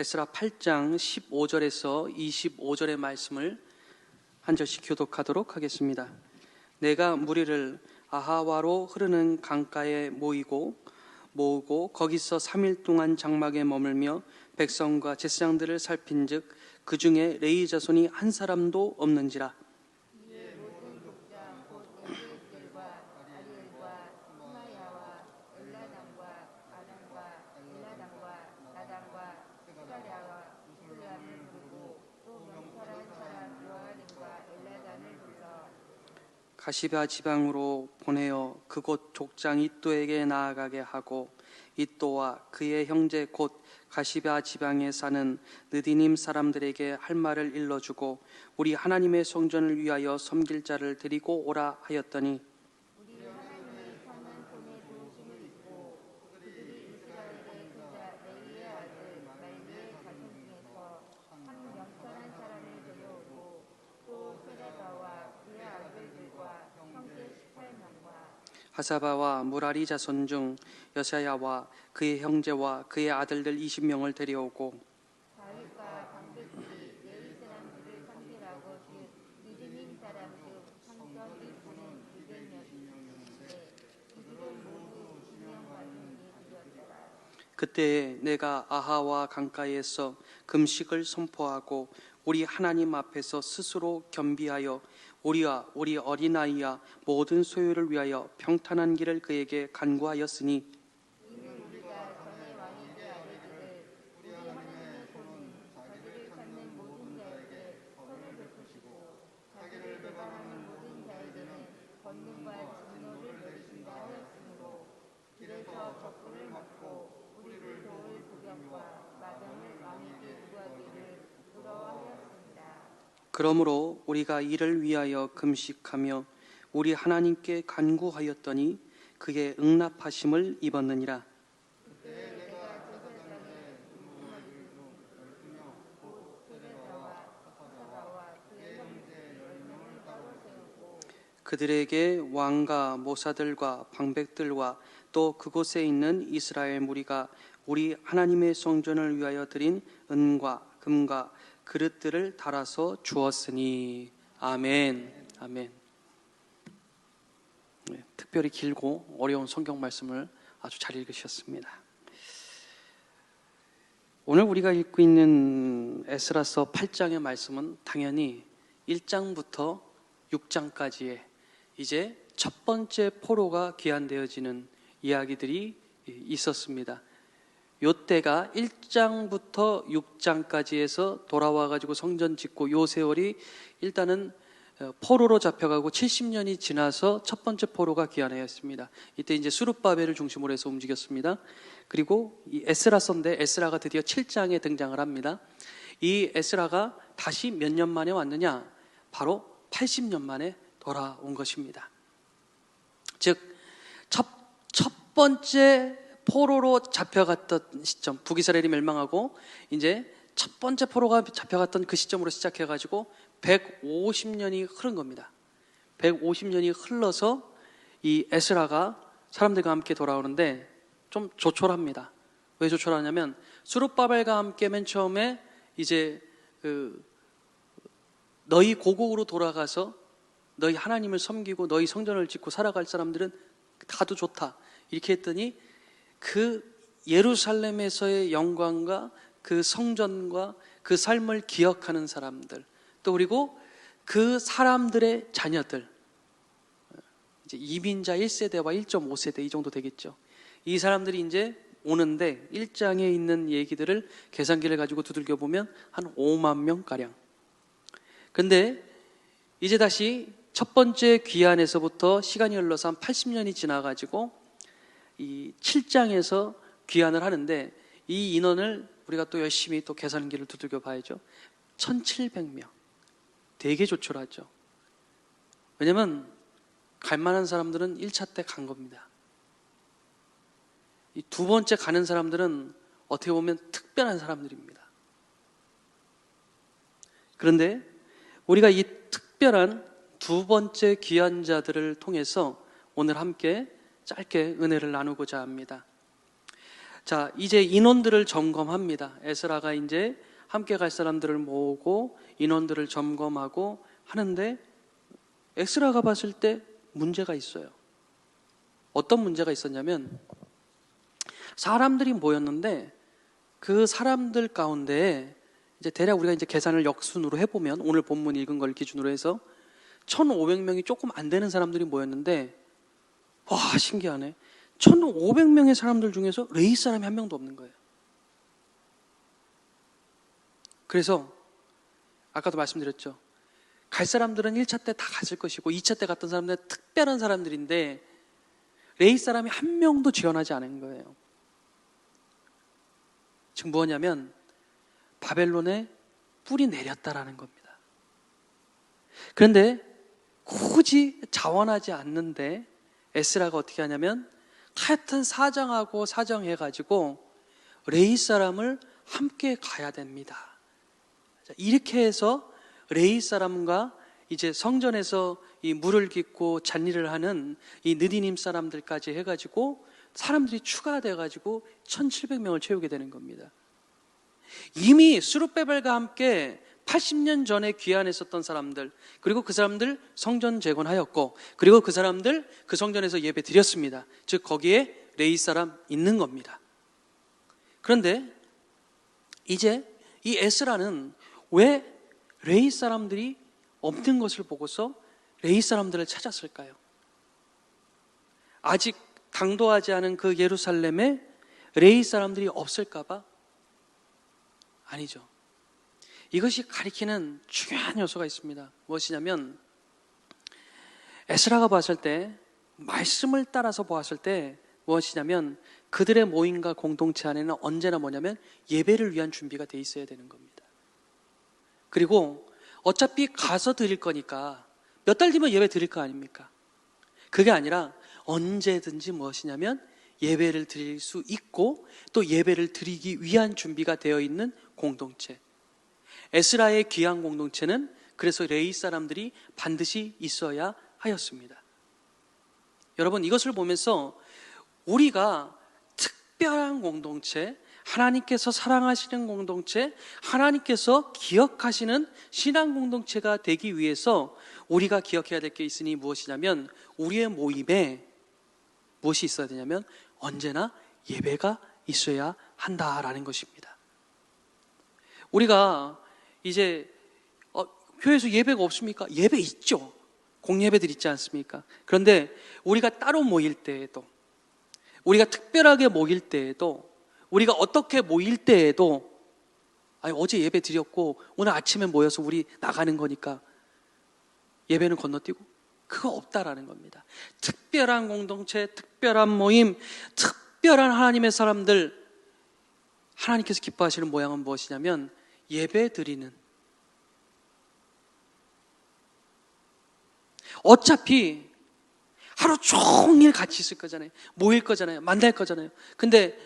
에스라 8장 15절에서 25절의 말씀을 한 절씩 교독하도록 하겠습니다. 내가 무리를 아하와로 흐르는 강가에 모이고 모으고 거기서 3일 동안 장막에 머물며 백성과 제사장들을 살핀즉 그 중에 레이 자손이 한 사람도 없는지라 가시바 지방으로 보내어 그곳 족장 이또에게 나아가게 하고 이또와 그의 형제 곧 가시바 지방에 사는 느디님 사람들에게 할 말을 일러주고 우리 하나님의 성전을 위하여 섬길 자를 데리고 오라 하였더니 하사바와 무라리 자손 중 여사야와 그의 형제와 그의 아들들 20명을 데려오고 다윗과 방백들이 레위 사람들을 상대하고 즉 유대민 사람 중 성전이 보는 200명인데 그들은 모두 지명받는 예들이었더라. 그때에 내가 아하와 강가에서 금식을 선포하고 우리 하나님 앞에서 스스로 겸비하여 우리와 우리 어린아이와 모든 소유를 위하여 평탄한 길을 그에게 간구하였으니 이는 우리가 전에 왕에게 아뢰기를 우리 하나님의 손은 자기를 찾는 모든 자에게 선을 베푸시고 자기를 배반하는 모든 자에게는 권능과 진노를 내리신다 하였으므로 길에서 적군을 막고 우리를 도울 구경과 마병을 왕에게 구하기를 부러워하였습니다. 그러므로 우리가 이를 위하여 금식하며 우리 하나님께 간구하였더니 그의 응답하심을 입었느니라. 그들에게 왕과 모사들과 방백들과 또 그곳에 있는 이스라엘 무리가 우리 하나님의 성전을 위하여 드린 은과 금과 그릇들을 달아서 주었으니 아멘 아멘 네, 특별히 길고 어려운 성경 말씀을 아주 잘 읽으셨습니다. 오늘 우리가 읽고 있는 에스라서 8장의 말씀은 당연히 1장부터 6장까지의 이제 첫 번째 포로가 귀환되어지는 이야기들이 있었습니다. 요때가 1장부터 6장까지 해서 돌아와 가지고 성전 짓고 요 세월이 일단은 어, 포로로 잡혀가고 70년이 지나서 첫 번째 포로가 귀환하였습니다. 이때 이제 수룹바벨을 중심으로 해서 움직였습니다. 그리고 이 에스라서인데 에스라가 드디어 7장에 등장을 합니다. 이 에스라가 다시 몇 년 만에 왔느냐? 바로 80년 만에 돌아온 것입니다. 즉, 첫, 첫 번째 포로로 잡혀갔던 시점, 북이스라엘이 멸망하고 이제 첫 번째 포로가 잡혀갔던 그 시점으로 시작해가지고 150년이 흐른 겁니다. 150년이 흘러서 이 에스라가 사람들과 함께 돌아오는데 좀 조촐합니다. 왜 조촐하냐면 수룹바벨과 함께 맨 처음에 이제 그 너희 고국으로 돌아가서 너희 하나님을 섬기고 너희 성전을 짓고 살아갈 사람들은 다도 좋다. 이렇게 했더니 그 예루살렘에서의 영광과 그 성전과 그 삶을 기억하는 사람들 또 그리고 그 사람들의 자녀들 이제 이민자 1세대와 1.5세대 이 정도 되겠죠. 이 사람들이 이제 오는데 1장에 있는 얘기들을 계산기를 가지고 두들겨 보면 한 5만 명 가량. 근데 이제 다시 첫 번째 귀환에서부터 시간이 흘러서 한 80년이 지나 가지고 이 7장에서 귀환을 하는데 이 인원을 우리가 또 열심히 또 계산기를 두들겨 봐야죠. 1700명. 되게 조촐하죠. 왜냐면 갈 만한 사람들은 1차 때 간 겁니다. 이 두 번째 가는 사람들은 어떻게 보면 특별한 사람들입니다. 그런데 우리가 이 특별한 두 번째 귀환자들을 통해서 오늘 함께 짧게 은혜를 나누고자 합니다. 자, 이제 인원들을 점검합니다. 에스라가 이제 함께 갈 사람들을 모으고 인원들을 점검하고 하는데 에스라가 봤을 때 문제가 있어요. 어떤 문제가 있었냐면 사람들이 모였는데 그 사람들 가운데 이제 대략 우리가 이제 계산을 역순으로 해보면 오늘 본문 읽은 걸 기준으로 해서 1,500명이 조금 안 되는 사람들이 모였는데 와 신기하네. 1,500명의 사람들 중에서 레이 사람이 한 명도 없는 거예요. 그래서 아까도 말씀드렸죠. 갈 사람들은 1차 때 다 갔을 것이고 2차 때 갔던 사람들은 특별한 사람들인데 레이 사람이 한 명도 지원하지 않은 거예요. 지금 뭐냐면 바벨론에 뿔이 내렸다라는 겁니다. 그런데 굳이 자원하지 않는데 에스라가 어떻게 하냐면 하여튼 사정하고 사정해 가지고 레이 사람을 함께 가야 됩니다. 자, 이렇게 해서 레이 사람과 이제 성전에서 이 물을 깃고 잔일을 하는 이 느디님 사람들까지 해가지고 사람들이 추가돼 가지고 1,700명을 채우게 되는 겁니다. 이미 수르베벨과 함께 80년 전에 귀환했었던 사람들 그리고 그 사람들 성전 재건하였고 그리고 그 사람들 그 성전에서 예배 드렸습니다. 즉 거기에 레이 사람 있는 겁니다. 그런데 이제 이 에스라는 왜 레이 사람들이 없는 것을 보고서 레이 사람들을 찾았을까요? 아직 당도하지 않은 그 예루살렘에 레이 사람들이 없을까봐 아니죠. 이것이 가리키는 중요한 요소가 있습니다. 무엇이냐면 에스라가 봤을 때 말씀을 따라서 보았을 때 무엇이냐면 그들의 모임과 공동체 안에는 언제나 뭐냐면 예배를 위한 준비가 돼 있어야 되는 겁니다. 그리고 어차피 가서 드릴 거니까 몇 달 뒤면 예배 드릴 거 아닙니까? 그게 아니라 언제든지 무엇이냐면 예배를 드릴 수 있고 또 예배를 드리기 위한 준비가 되어 있는 공동체. 에스라의 귀한 공동체는 그래서 레이 사람들이 반드시 있어야 하였습니다. 여러분 이것을 보면서 우리가 특별한 공동체, 하나님께서 사랑하시는 공동체, 하나님께서 기억하시는 신앙 공동체가 되기 위해서 우리가 기억해야 될 게 있으니 무엇이냐면 우리의 모임에 무엇이 있어야 되냐면 언제나 예배가 있어야 한다라는 것입니다. 우리가 이제 어, 교회에서 예배가 없습니까? 예배 있죠. 공예배들 있지 않습니까? 그런데 우리가 따로 모일 때에도 우리가 특별하게 모일 때에도 우리가 어떻게 모일 때에도 아니 어제 예배 드렸고 오늘 아침에 모여서 우리 나가는 거니까 예배는 건너뛰고 그거 없다라는 겁니다. 특별한 공동체, 특별한 모임, 특별한 하나님의 사람들 하나님께서 기뻐하시는 모양은 무엇이냐면 예배 드리는 어차피 하루 종일 같이 있을 거잖아요. 모일 거잖아요. 만날 거잖아요. 근데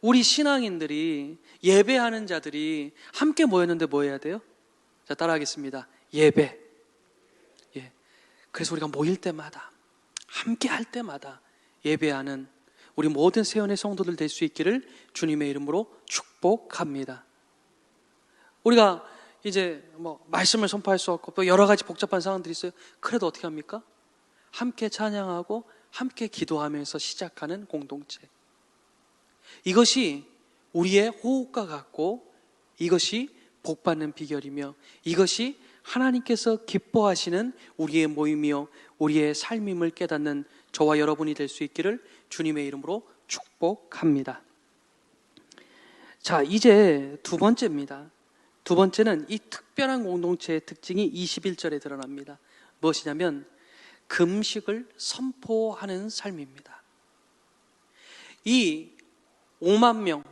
우리 신앙인들이 예배하는 자들이 함께 모였는데 뭐 해야 돼요? 자, 따라하겠습니다. 예배. 예. 그래서 우리가 모일 때마다, 함께 할 때마다 예배하는 우리 모든 세원의 성도들 될 수 있기를 주님의 이름으로 축복합니다. 우리가 이제 뭐 말씀을 선포할 수 없고 또 여러 가지 복잡한 상황들이 있어요. 그래도 어떻게 합니까? 함께 찬양하고 함께 기도하면서 시작하는 공동체. 이것이 우리의 호흡과 같고 이것이 복받는 비결이며 이것이 하나님께서 기뻐하시는 우리의 모임이요 우리의 삶임을 깨닫는 저와 여러분이 될 수 있기를 주님의 이름으로 축복합니다. 자, 이제 두 번째입니다. 두 번째는 이 특별한 공동체의 특징이 21절에 드러납니다. 무엇이냐면 금식을 선포하는 삶입니다. 이 5만 명,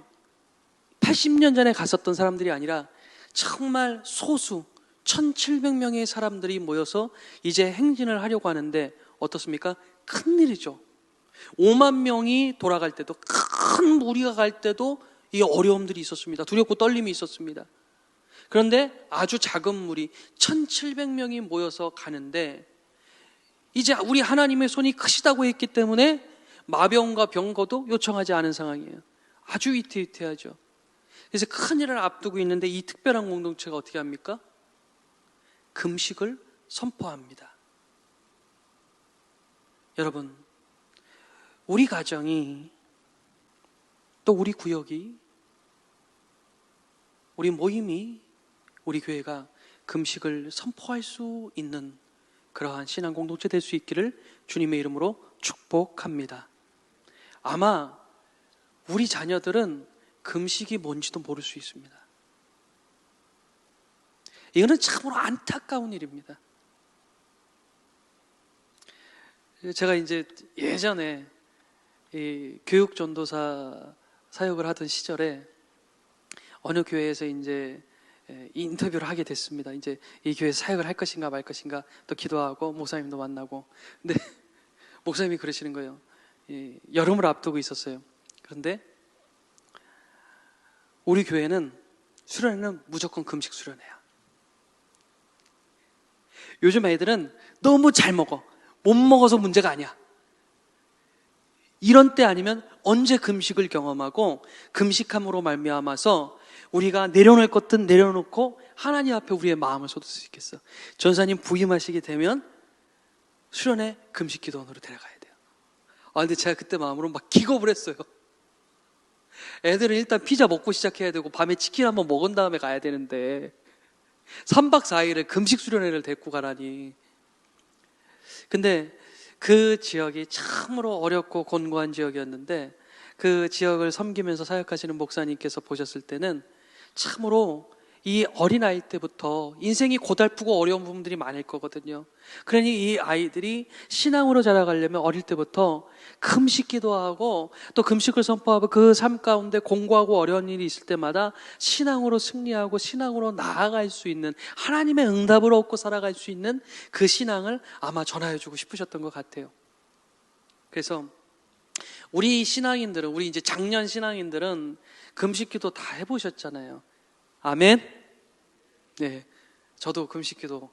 80년 전에 갔었던 사람들이 아니라 정말 소수 1,700명의 사람들이 모여서 이제 행진을 하려고 하는데 어떻습니까? 큰 일이죠. 5만 명이 돌아갈 때도 큰 무리가 갈 때도 이 어려움들이 있었습니다. 두렵고 떨림이 있었습니다. 그런데 아주 작은 무리 1,700명이 모여서 가는데 이제 우리 하나님의 손이 크시다고 했기 때문에 마병과 병거도 요청하지 않은 상황이에요. 아주 위태위태하죠. 그래서 큰 일을 앞두고 있는데 이 특별한 공동체가 어떻게 합니까? 금식을 선포합니다. 여러분, 우리 가정이 또 우리 구역이 우리 모임이 우리 교회가 금식을 선포할 수 있는 그러한 신앙 공동체 될 수 있기를 주님의 이름으로 축복합니다. 아마 우리 자녀들은 금식이 뭔지도 모를 수 있습니다. 이거는 참으로 안타까운 일입니다. 제가 이제 예전에 이 교육 전도사 사역을 하던 시절에 어느 교회에서 이제 예, 인터뷰를 하게 됐습니다. 이제 이 교회 사역을 할 것인가 말 것인가 또 기도하고 목사님도 만나고 근데 목사님이 그러시는 거예요. 이 여름을 앞두고 있었어요. 그런데 우리 교회는 수련회는 무조건 금식 수련회야. 요즘 애들은 너무 잘 먹어. 못 먹어서 문제가 아니야. 이런 때 아니면 언제 금식을 경험하고 금식함으로 말미암아서 우리가 내려놓을 것든 내려놓고 하나님 앞에 우리의 마음을 쏟을 수 있겠어. 전사님 부임하시게 되면 수련회 금식 기도원으로 데려가야 돼요. 아 근데 제가 그때 마음으로 막 기겁을 했어요. 애들은 일단 피자 먹고 시작해야 되고 밤에 치킨 한번 먹은 다음에 가야 되는데 3박 4일을 금식 수련회를 데리고 가라니. 근데 그 지역이 참으로 어렵고 곤고한 지역이었는데 그 지역을 섬기면서 사역하시는 목사님께서 보셨을 때는 참으로 이 어린아이 때부터 인생이 고달프고 어려운 부분들이 많을 거거든요. 그러니 이 아이들이 신앙으로 자라가려면 어릴 때부터 금식 기도하고 또 금식을 선포하고 그 삶 가운데 공고하고 어려운 일이 있을 때마다 신앙으로 승리하고 신앙으로 나아갈 수 있는 하나님의 응답을 얻고 살아갈 수 있는 그 신앙을 아마 전하여 주고 싶으셨던 것 같아요. 그래서 우리 신앙인들은 우리 이제 작년 신앙인들은 금식 기도 다 해보셨잖아요. 아멘. 네, 저도 금식 기도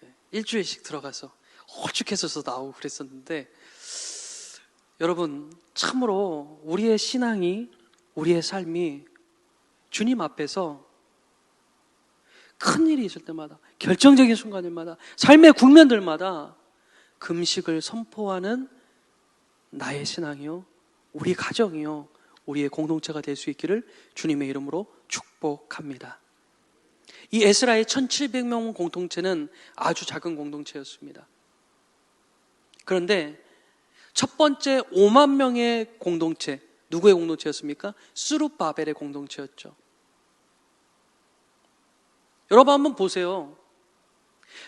네, 일주일씩 들어가서 홀쭉해서서 나오고 그랬었는데 여러분 참으로 우리의 신앙이 우리의 삶이 주님 앞에서 큰 일이 있을 때마다 결정적인 순간들마다 삶의 국면들마다 금식을 선포하는 나의 신앙이요 우리 가정이요 우리의 공동체가 될 수 있기를 주님의 이름으로 축복합니다. 이 에스라의 1700명 공동체는 아주 작은 공동체였습니다. 그런데 첫 번째 5만 명의 공동체, 누구의 공동체였습니까? 수룹바벨의 공동체였죠. 여러분 한번 보세요.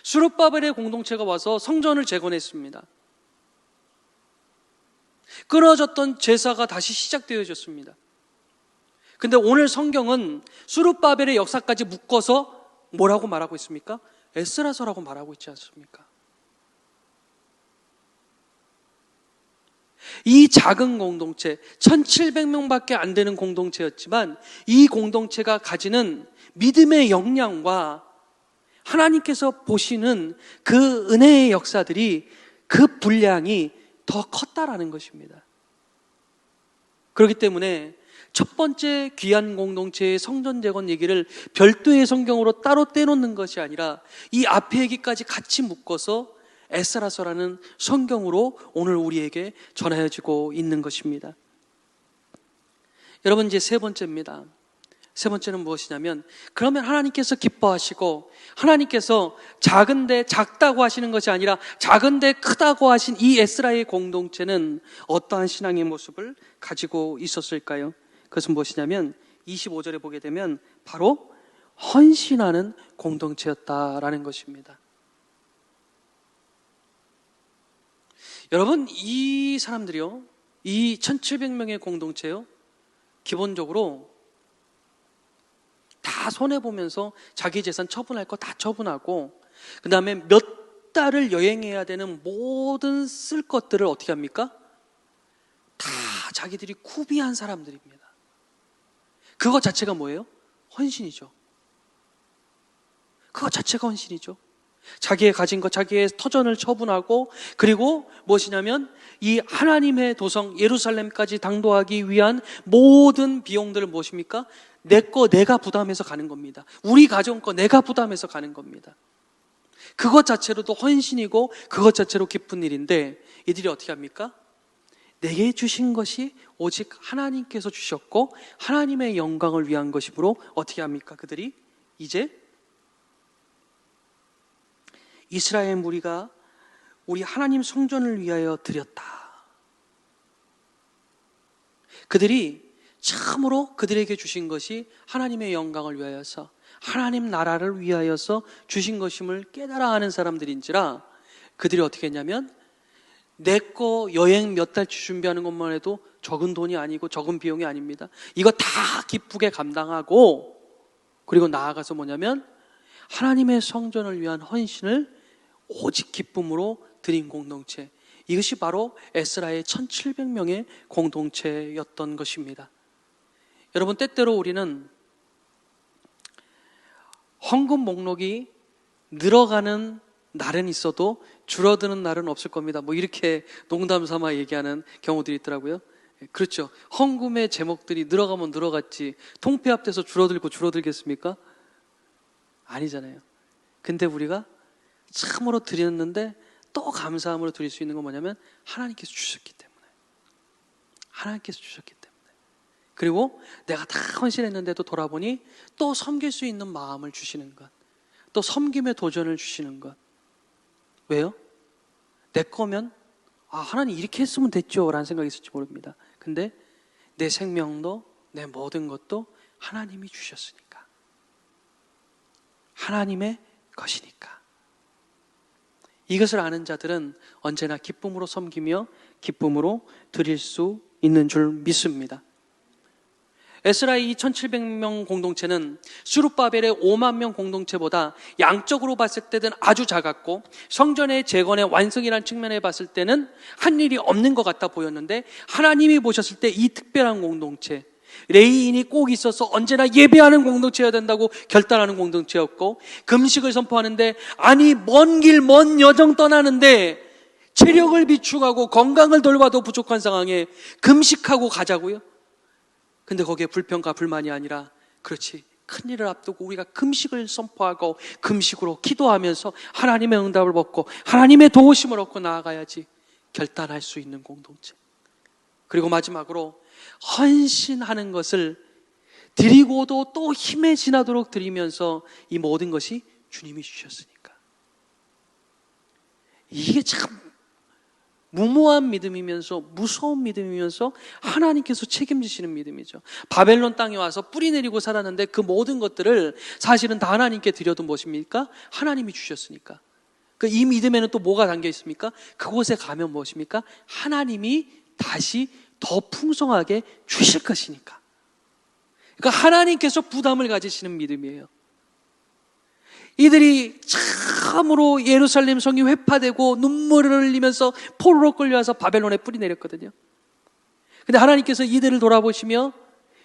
수룹바벨의 공동체가 와서 성전을 재건했습니다. 끊어졌던 제사가 다시 시작되어졌습니다. 근데 오늘 성경은 수룹바벨의 역사까지 묶어서 뭐라고 말하고 있습니까? 에스라서라고 말하고 있지 않습니까? 이 작은 공동체, 1700명밖에 안 되는 공동체였지만 이 공동체가 가지는 믿음의 역량과 하나님께서 보시는 그 은혜의 역사들이 그 분량이 더 컸다라는 것입니다. 그렇기 때문에 첫 번째 귀한 공동체의 성전 재건 얘기를 별도의 성경으로 따로 떼놓는 것이 아니라 이 앞에 얘기까지 같이 묶어서 에스라서라는 성경으로 오늘 우리에게 전하여지고 있는 것입니다. 여러분 이제 세 번째입니다. 세 번째는 무엇이냐면 그러면 하나님께서 기뻐하시고 하나님께서 작은데 작다고 하시는 것이 아니라 작은데 크다고 하신 이 에스라의 공동체는 어떠한 신앙의 모습을 가지고 있었을까요? 그것은 무엇이냐면 25절에 보게 되면 바로 헌신하는 공동체였다라는 것입니다. 여러분 이 사람들이요. 이 1700명의 공동체요. 기본적으로 다 손해보면서 자기 재산 처분할 거 다 처분하고, 그 다음에 몇 달을 여행해야 되는 모든 쓸 것들을 어떻게 합니까? 다 자기들이 구비한 사람들입니다. 그거 자체가 뭐예요? 헌신이죠. 그거 자체가 헌신이죠. 자기의 가진 것, 자기의 터전을 처분하고, 그리고 무엇이냐면 이 하나님의 도성 예루살렘까지 당도하기 위한 모든 비용들을 무엇입니까? 내 거 내가 부담해서 가는 겁니다. 우리 가정 거 내가 부담해서 가는 겁니다. 그것 자체로도 헌신이고 그것 자체로 기쁜 일인데 이들이 어떻게 합니까? 내게 주신 것이 오직 하나님께서 주셨고 하나님의 영광을 위한 것이므로 어떻게 합니까? 그들이 이제 이스라엘 무리가 우리 하나님 성전을 위하여 드렸다. 그들이 참으로 그들에게 주신 것이 하나님의 영광을 위하여서 하나님 나라를 위하여서 주신 것임을 깨달아 하는 사람들인지라 그들이 어떻게 했냐면 내 거 여행 몇 달치 준비하는 것만 해도 적은 돈이 아니고 적은 비용이 아닙니다. 이거 다 기쁘게 감당하고 그리고 나아가서 뭐냐면 하나님의 성전을 위한 헌신을 오직 기쁨으로 드린 공동체. 이것이 바로 에스라의 1700명의 공동체였던 것입니다. 여러분, 때때로 우리는 헌금 목록이 늘어가는 날은 있어도 줄어드는 날은 없을 겁니다. 뭐 이렇게 농담 삼아 얘기하는 경우들이 있더라고요. 그렇죠. 헌금의 제목들이 늘어가면 늘어갔지 통폐 앞에서 줄어들고 줄어들겠습니까? 아니잖아요. 근데 우리가 참으로 드렸는데 또 감사함으로 드릴 수 있는 건 뭐냐면 하나님께서 주셨기 때문에 하나님께서 주셨기 때문에 그리고 내가 다 헌신했는데도 돌아보니 또 섬길 수 있는 마음을 주시는 것, 또 섬김의 도전을 주시는 것. 왜요? 내 거면 아 하나님 이렇게 했으면 됐죠라는 생각이 있을지 모릅니다. 근데 내 생명도 내 모든 것도 하나님이 주셨으니까 하나님의 것이니까. 이것을 아는 자들은 언제나 기쁨으로 섬기며 기쁨으로 드릴 수 있는 줄 믿습니다. 에스라의 2,700명 공동체는 수룹바벨의 5만 명 공동체보다 양적으로 봤을 때는 아주 작았고 성전의 재건의 완성이라는 측면에 봤을 때는 한 일이 없는 것 같아 보였는데 하나님이 보셨을 때 이 특별한 공동체 레이인이 꼭 있어서 언제나 예배하는 공동체여야 된다고 결단하는 공동체였고 금식을 선포하는데 아니 먼 길 먼 여정 떠나는데 체력을 비축하고 건강을 돌봐도 부족한 상황에 금식하고 가자고요. 근데 거기에 불평과 불만이 아니라 그렇지 큰 일을 앞두고 우리가 금식을 선포하고 금식으로 기도하면서 하나님의 응답을 받고 하나님의 도우심을 얻고 나아가야지 결단할 수 있는 공동체. 그리고 마지막으로 헌신하는 것을 드리고도 또 힘에 지나도록 드리면서 이 모든 것이 주님이 주셨으니까. 이게 참 무모한 믿음이면서 무서운 믿음이면서 하나님께서 책임지시는 믿음이죠. 바벨론 땅에 와서 뿌리 내리고 살았는데 그 모든 것들을 사실은 다 하나님께 드려도 무엇입니까? 하나님이 주셨으니까. 그 이 믿음에는 또 뭐가 담겨 있습니까? 그곳에 가면 무엇입니까? 하나님이 다시 더 풍성하게 주실 것이니까. 그러니까 하나님께서 부담을 가지시는 믿음이에요. 이들이 참으로 예루살렘 성이 회파되고 눈물을 흘리면서 포로로 끌려와서 바벨론에 뿌리 내렸거든요. 근데 하나님께서 이들을 돌아보시며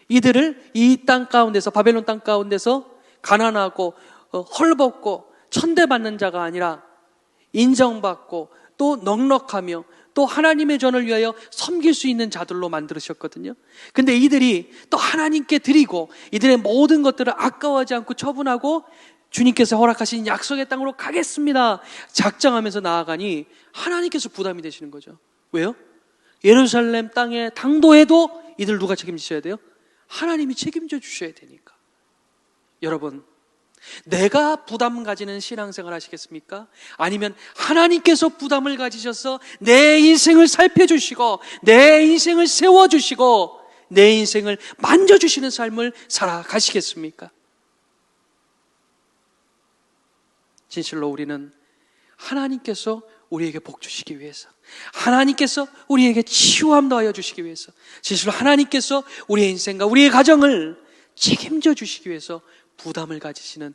이들을 이 땅 가운데서 바벨론 땅 가운데서 가난하고 어, 헐벗고 천대받는 자가 아니라 인정받고 또 넉넉하며 또 하나님의 전을 위하여 섬길 수 있는 자들로 만들으셨거든요. 근데 이들이 또 하나님께 드리고 이들의 모든 것들을 아까워하지 않고 처분하고 주님께서 허락하신 약속의 땅으로 가겠습니다. 작정하면서 나아가니 하나님께서 부담이 되시는 거죠. 왜요? 예루살렘 땅에 당도해도 이들 누가 책임지셔야 돼요? 하나님이 책임져 주셔야 되니까. 여러분, 내가 부담 가지는 신앙생활 하시겠습니까? 아니면 하나님께서 부담을 가지셔서 내 인생을 살펴주시고 내 인생을 세워주시고 내 인생을 만져주시는 삶을 살아가시겠습니까? 진실로 우리는 하나님께서 우리에게 복 주시기 위해서, 하나님께서 우리에게 치유함 더하여 주시기 위해서, 진실로 하나님께서 우리의 인생과 우리의 가정을 책임져 주시기 위해서 부담을 가지시는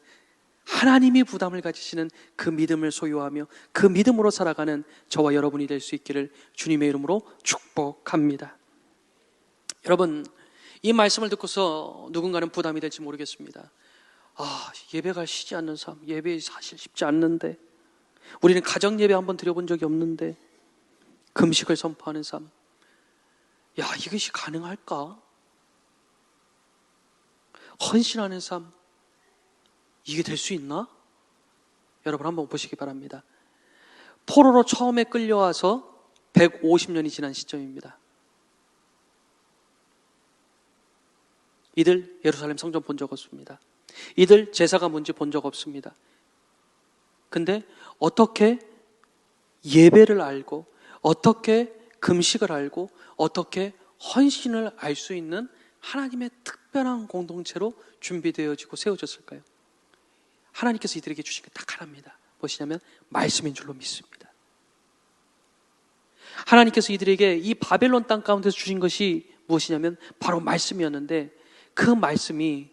하나님이 부담을 가지시는 그 믿음을 소유하며 그 믿음으로 살아가는 저와 여러분이 될 수 있기를 주님의 이름으로 축복합니다. 여러분, 이 말씀을 듣고서 누군가는 부담이 될지 모르겠습니다. 아, 예배가 쉬지 않는 삶, 예배 사실 쉽지 않는데, 우리는 가정 예배 한번 드려본 적이 없는데, 금식을 선포하는 삶. 야, 이것이 가능할까? 헌신하는 삶. 이게 될 수 있나? 여러분 한번 보시기 바랍니다. 포로로 처음에 끌려와서 150년이 지난 시점입니다. 이들 예루살렘 성전 본 적 없습니다. 이들 제사가 뭔지 본 적 없습니다. 근데 어떻게 예배를 알고 어떻게 금식을 알고 어떻게 헌신을 알 수 있는 하나님의 특별한 공동체로 준비되어지고 세워졌을까요? 하나님께서 이들에게 주신 게 딱 하나입니다. 무엇이냐면 말씀인 줄로 믿습니다. 하나님께서 이들에게 이 바벨론 땅 가운데서 주신 것이 무엇이냐면 바로 말씀이었는데 그 말씀이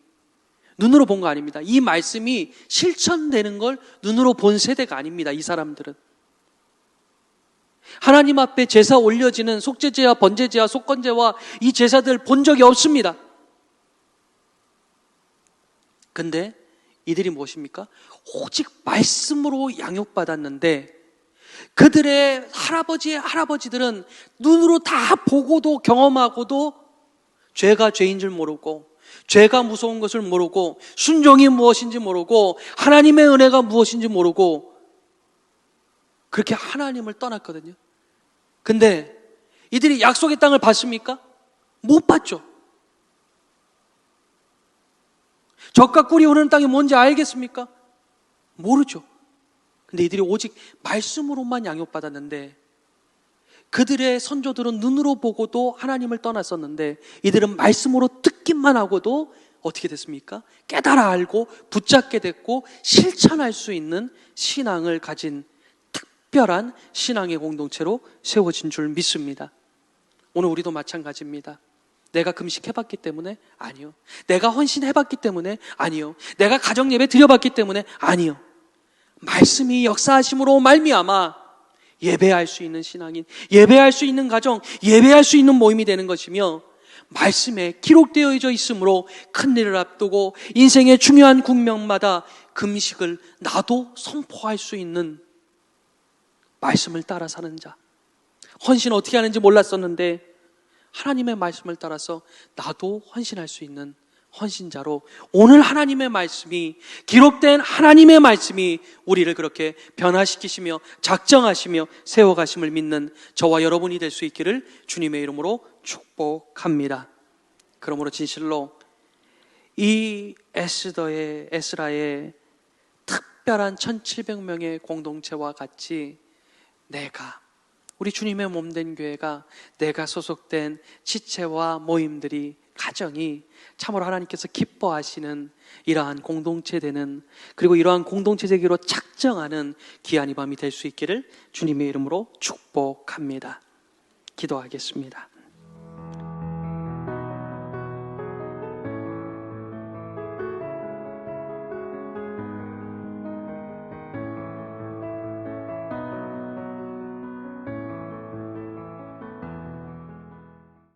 눈으로 본 거 아닙니다. 이 말씀이 실천되는 걸 눈으로 본 세대가 아닙니다. 이 사람들은. 하나님 앞에 제사 올려지는 속죄제와 번제제와 속건제와 이 제사들 본 적이 없습니다. 근데 이들이 무엇입니까? 오직 말씀으로 양육받았는데 그들의 할아버지의 할아버지들은 눈으로 다 보고도 경험하고도 죄가 죄인 줄 모르고 죄가 무서운 것을 모르고 순종이 무엇인지 모르고 하나님의 은혜가 무엇인지 모르고 그렇게 하나님을 떠났거든요. 근데 이들이 약속의 땅을 봤습니까? 못 봤죠. 적과 꿀이 흐르는 땅이 뭔지 알겠습니까? 모르죠. 근데 이들이 오직 말씀으로만 양육받았는데 그들의 선조들은 눈으로 보고도 하나님을 떠났었는데 이들은 말씀으로 듣기만 하고도 어떻게 됐습니까? 깨달아 알고 붙잡게 됐고 실천할 수 있는 신앙을 가진 특별한 신앙의 공동체로 세워진 줄 믿습니다. 오늘 우리도 마찬가지입니다. 내가 금식해봤기 때문에 아니요. 내가 헌신해봤기 때문에 아니요. 내가 가정 예배 드려봤기 때문에 아니요. 말씀이 역사하심으로 말미암아 예배할 수 있는 신앙인, 예배할 수 있는 가정, 예배할 수 있는 모임이 되는 것이며 말씀에 기록되어져 있으므로 큰 일을 앞두고 인생의 중요한 국면마다 금식을 나도 선포할 수 있는 말씀을 따라 사는 자. 헌신 어떻게 하는지 몰랐었는데 하나님의 말씀을 따라서 나도 헌신할 수 있는 헌신자로 오늘 하나님의 말씀이 기록된 하나님의 말씀이 우리를 그렇게 변화시키시며 작정하시며 세워가심을 믿는 저와 여러분이 될 수 있기를 주님의 이름으로 축복합니다. 그러므로 진실로 이 에스더의 에스라의 특별한 1700명의 공동체와 같이 내가 우리 주님의 몸 된 교회가 내가 소속된 지체와 모임들이 가정이 참으로 하나님께서 기뻐하시는 이러한 공동체 되는 그리고 이러한 공동체 되기로 작정하는 귀한 이 밤이 될 수 있기를 주님의 이름으로 축복합니다. 기도하겠습니다.